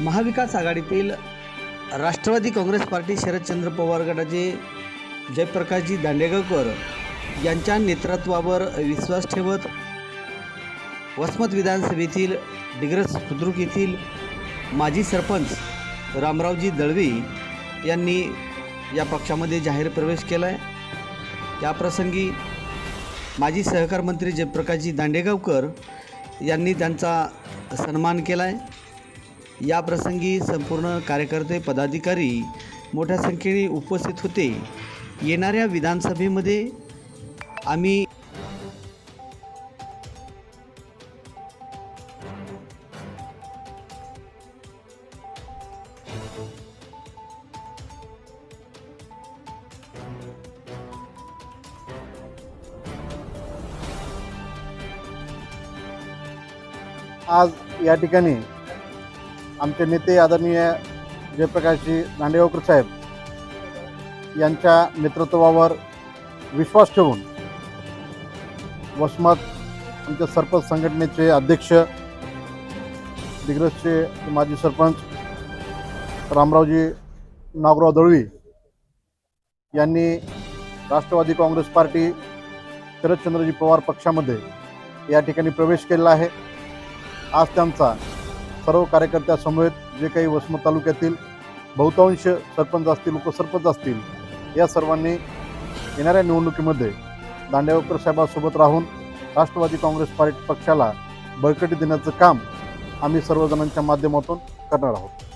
महाविकास आघाडीतील राष्ट्रवादी काँग्रेस पार्टी शरदचंद्र पवार गटाचे जयप्रकाशजी दांडेगावकर यांच्या नेतृत्वावर विश्वास ठेवत वसमत विधानसभेतील डिग्रस बुद्रुक येथील माजी सरपंच रामरावजी दळवी यांनी या पक्षामध्ये जाहीर प्रवेश केला आहे याप्रसंगी माजी सहकार मंत्री जयप्रकाशजी दांडेगावकर यांनी त्यांचा सन्मान केला आहे या प्रसंगी संपूर्ण कार्यकर्ते पदाधिकारी मोठ्या संख्येने उपस्थित होते. येणाऱ्या विधानसभेमध्ये आम्ही आज या ठिकाणी आमचे नेते आदरणीय जयप्रकाशजी दांडेगावकर साहेब यांच्या नेतृत्वावर विश्वास ठेवून वसमत आमच्या सरपंच संघटनेचे अध्यक्ष दिग्रसचे माजी सरपंच रामरावजी नागराव दळवी यांनी राष्ट्रवादी काँग्रेस पार्टी शरदचंद्रजी पवार पक्षामध्ये या ठिकाणी प्रवेश केलेला आहे. आज त्यांचा सर्व कार्यकर्त्यासमवेत जे काही वसमत तालुक्यातील बहुतांश सरपंच असतील उपसरपंच असतील या सर्वांनी येणाऱ्या निवडणुकीमध्ये दांडेवकर साहेबांसोबत राहून राष्ट्रवादी काँग्रेस पार्टी पक्षाला बळकटी देण्याचं काम आम्ही सर्वजणांच्या माध्यमातून करणार आहोत.